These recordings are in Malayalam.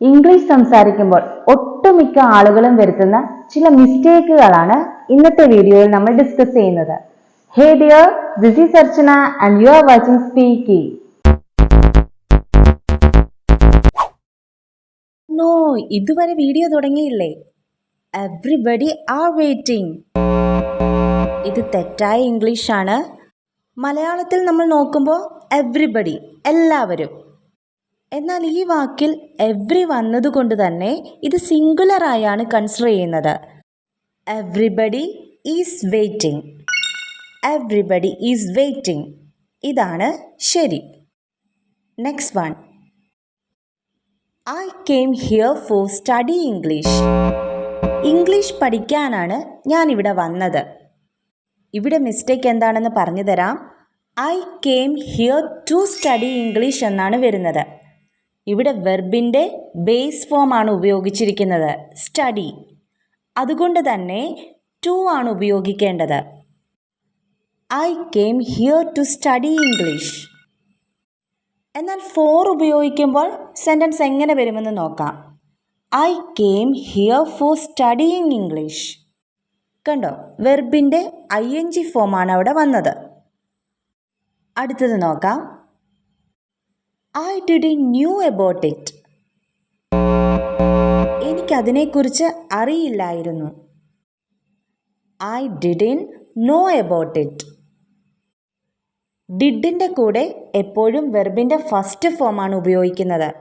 ഇംഗ്ലീഷ് സംസാരിക്കുമ്പോൾ ഒട്ടുമിക്ക ആളുകളും വരുത്തുന്ന ചില മിസ്റ്റേക്കുകളാണ് ഇന്നത്തെ വീഡിയോയിൽ നമ്മൾ ഡിസ്കസ് ചെയ്യുന്നത്. Hey dear this is Archana and you are watching speaky no ഇതുവരെ വീഡിയോ തുടങ്ങിയില്ലേ? എവ്രിബഡി ആർ വെയിറ്റിംഗ് ഇത് തെറ്റായ ഇംഗ്ലീഷാണ്. മലയാളത്തിൽ നമ്മൾ നോക്കുമ്പോൾ എവ്രിബഡി എല്ലാവരും. എന്നാൽ ഈ വാക്കിൽ എവ്രി വന്നതുകൊണ്ട് തന്നെ ഇത് സിംഗുലറായാണ് കൺസിഡർ ചെയ്യുന്നത്. Everybody is waiting everybody is waiting ഇതാണ് ശരി. Next one I came here for study English English പഠിക്കാനാണ് ഞാൻ ഇവിടെ വന്നത്. ഇവിടെ മിസ്റ്റേക്ക് എന്താണെന്ന് പറഞ്ഞു തരാം I came here to study English എന്നാണ് വരുന്നത്. ഇവിടെ വെർബിന്റെ ബേസ് ഫോം ആണ് ഉപയോഗിച്ചിരിക്കുന്നത്. സ്റ്റഡി അതുകൊണ്ട് തന്നെ ടു ആണ് ഉപയോഗിക്കേണ്ടത്. I came here to study English എന്നാൽ ഫോർ ഉപയോഗിക്കുമ്പോൾ സെന്റൻസ് എങ്ങനെ വരുമെന്ന് നോക്കാം. I came here for studying English കണ്ടോ? വെർബിന്റെ ഐ എൻ ജി ഫോമാണ് അവിടെ വന്നത്. അടുത്തത് നോക്കാം. I did knew about it എനിക്കതിനെക്കുറിച്ച് അറിയില്ലായിരുന്നു. I didn't know about it ഡിഡിന്റെ കൂടെ എപ്പോഴും വെർബിന്റെ ഫസ്റ്റ് ഫോമാണ് ഉപയോഗിക്കുന്നത്.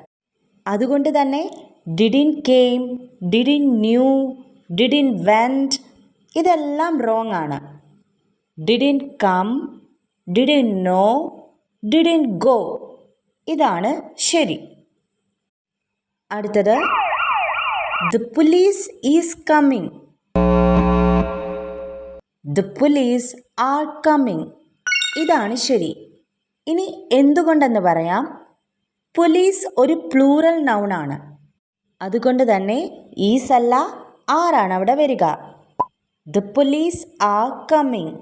അതുകൊണ്ട് തന്നെ didn't came didn't knew didn't went ഇതെല്ലാം റോങ് ആണ്. Didn't come didn't know didn't go ഇതാണ് ശരി. അടുത്തത് the police is coming the police are coming ഇതാണ് ശരി. ഇനി എന്തുകൊണ്ടെന്ന് പറയാം. പോലീസ് ഒരു പ്ലൂറൽ നൗണാണ് അതുകൊണ്ട് തന്നെ ഈസ് അല്ല ആറാണ് അവിടെ വരിക. ദ പോലീസ് ആർ കമ്മിങ്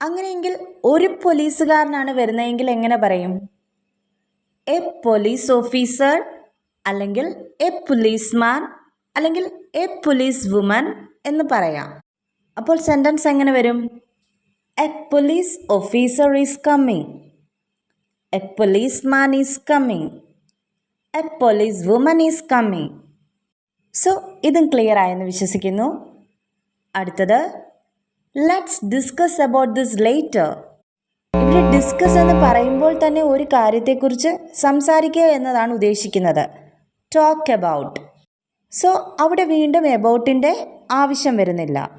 അങ്ങനെയെങ്കിൽ ഒരു പോലീസുകാരനാണ് വരുന്നതെങ്കിൽ എങ്ങനെ പറയും? എ പോലീസ് ഓഫീസർ അല്ലെങ്കിൽ എ പോലീസ്മാൻ അല്ലെങ്കിൽ എ പോലീസ് വുമൻ എന്ന് പറയാം. അപ്പോൾ സെന്റൻസ് എങ്ങനെ വരും? A police officer is coming a policeman is coming a police woman is coming so ഇതും ക്ലിയർ ആയെന്ന് വിശ്വസിക്കുന്നു. അടുത്തത് let's discuss about this later ഇവിടെ ഡിസ്കസ് എന്ന് പറയുമ്പോൾ തന്നെ ഒരു കാര്യത്തെക്കുറിച്ച് സംസാരിക്കുക എന്നതാണ് ഉദ്ദേശിക്കുന്നത്. ടോക്ക് അബൌട്ട് സോ അവിടെ വീണ്ടും എബൌട്ടിന്റെ ആവശ്യം വരുന്നില്ല.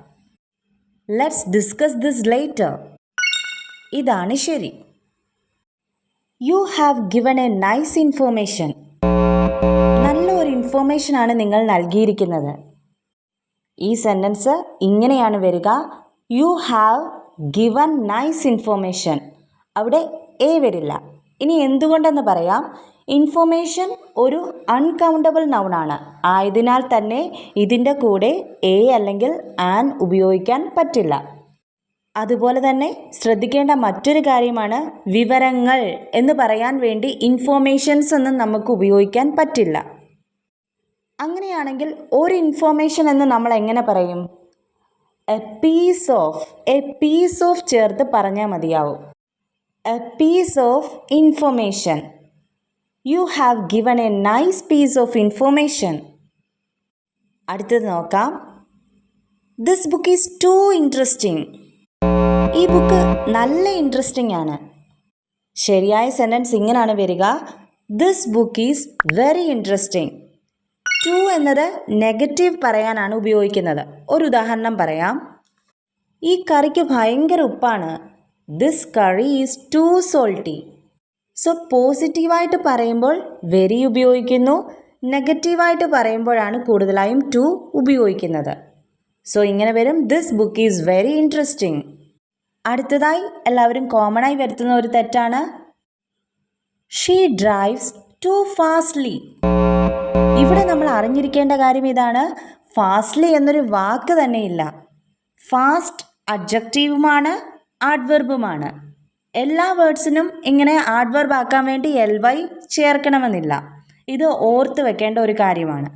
ലെറ്റ്സ് ഡിസ്കസ് ദിസ് ലേറ്റർ ഇതാണ് ശരി. You have given a nice information നല്ല ഒരു ഇൻഫോർമേഷനാണ് നിങ്ങൾ നൽകിയിരിക്കുന്നത്. ഈ സെന്റൻസ് ഇങ്ങനെയാണ് വരിക. You have given nice information അവിടെ എ വരില്ല. ഇനി എന്തുകൊണ്ടെന്ന് പറയാം? ഇൻഫോർമേഷൻ ഒരു അൺകൗണ്ടബിൾ നൗണാണ് ആയതിനാൽ തന്നെ ഇതിന്റെ കൂടെ എ അല്ലെങ്കിൽ ആൻ ഉപയോഗിക്കാൻ പറ്റില്ല. അതുപോലെ തന്നെ ശ്രദ്ധിക്കേണ്ട മറ്റൊരു കാര്യമാണ് വിവരങ്ങൾ എന്ന് പറയാൻ വേണ്ടി ഇൻഫോർമേഷൻസ് ഒന്നും നമുക്ക് ഉപയോഗിക്കാൻ പറ്റില്ല. അങ്ങനെയാണെങ്കിൽ ഒരു ഇൻഫോർമേഷൻ എന്ന് നമ്മൾ എങ്ങനെ പറയും? A piece of a piece of ചേർത്ത് പറഞ്ഞാൽ മതിയാവും. A piece of information you have given a nice piece of information അടുത്തത് നോക്കാം. This book is too interesting ഈ ബുക്ക് നല്ല ഇൻട്രസ്റ്റിംഗ് ആണ്. ശരിയായ സെന്റൻസ് ഇങ്ങനെയാണ് വരിക. This book is very interesting too എന്നത് നെഗറ്റീവ് പറയാനാണ് ഉപയോഗിക്കുന്നത്. ഒരു ഉദാഹരണം പറയാം. ഈ കറിക്ക് ഭയങ്കര ഉപ്പാണ്. This curry is too salty so പോസിറ്റീവായിട്ട് പറയുമ്പോൾ വെരി ഉപയോഗിക്കുന്നു. നെഗറ്റീവായിട്ട് പറയുമ്പോഴാണ് കൂടുതലായും ടു ഉപയോഗിക്കുന്നത്. സോ ഇങ്ങനെ വരും. This book is very interesting അടുത്തതായി എല്ലാവരും കോമണായി വരുത്തുന്ന ഒരു തെറ്റാണ്. ഷീ ഡ്രൈവ്സ് ടു ഫാസ്റ്റ്ലി ഇവിടെ നമ്മൾ അറിഞ്ഞിരിക്കേണ്ട കാര്യം ഇതാണ്. ഫാസ്റ്റ്ലി എന്നൊരു വാക്ക് തന്നെയില്ല ഫാസ്റ്റ് അഡ്ജക്റ്റീവുമാണ് ആഡ്വെർബുമാണ് എല്ലാ വേർഡ്സിനും ഇങ്ങനെ ആഡ്വർബ് ആക്കാൻ വേണ്ടി എൽ വൈ ചേർക്കണമെന്നില്ല. ഇത് ഓർത്ത് വെക്കേണ്ട ഒരു കാര്യമാണ്.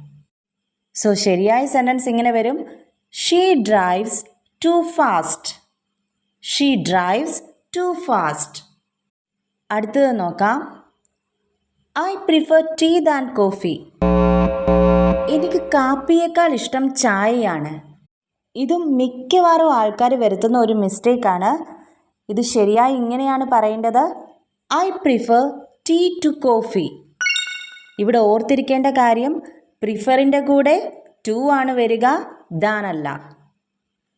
സോ ശരിയായ സെന്റൻസ് ഇങ്ങനെ വരും. She drives too fast she drives too fast അടുത്തത് നോക്കാം. I prefer tea than coffee എനിക്ക് കാപ്പിയേക്കാൾ ഇഷ്ടം ചായയാണ്. ഇതും മിക്കവാറും ആൾക്കാർ വരുത്തുന്ന ഒരു മിസ്റ്റേക്കാണ്. ഇത് ശരിയായി ഇങ്ങനെയാണ് പറയേണ്ടത്? I prefer tea to coffee. ഇവിടെ ഓർത്തിരിക്കേണ്ട കാര്യം പ്രിഫറിന്റെ കൂടെ ടു ആണ് വരിക ദാനല്ല.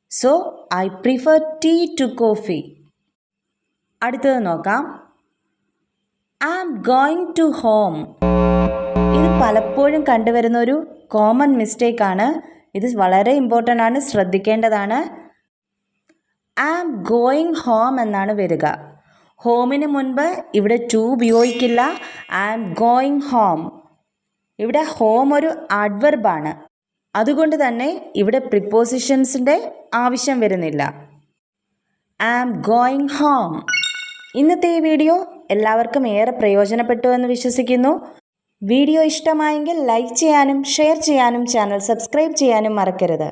So I prefer tea to coffee. അടുത്തത് നോക്കാം. I am going to home. പലപ്പോഴും കണ്ടുവരുന്ന ഒരു കോമൺ മിസ്റ്റേക്ക് ആണ്. ഇത് വളരെ ഇമ്പോർട്ടന്റ് ആണ്. ശ്രദ്ധിക്കേണ്ടതാണ്. ഐ ആം ഗോയിങ് ഹോം എന്നാണ് വരിക. ഹോമിന് മുൻപ് ഇവിടെ ടു ഉപയോഗിക്കില്ല. ഐ ആം ഗോയിങ് ഹോം ഇവിടെ ഹോം ഒരു അഡ്വർബാണ് അതുകൊണ്ട് തന്നെ ഇവിടെ പ്രിപ്പോസിഷൻസിന്റെ ആവശ്യം വരുന്നില്ല. ഐ ആം ഗോയിങ് ഹോം ഇന്നത്തെ ഈ വീഡിയോ എല്ലാവർക്കും ഏറെ പ്രയോജനപ്പെട്ടു എന്ന് വിശ്വസിക്കുന്നു. വീഡിയോ ഇഷ്ടമായെങ്കിൽ ലൈക്ക് ചെയ്യാനും ഷെയർ ചെയ്യാനും ചാനൽ സബ്സ്ക്രൈബ് ചെയ്യാനും മറക്കരുത്.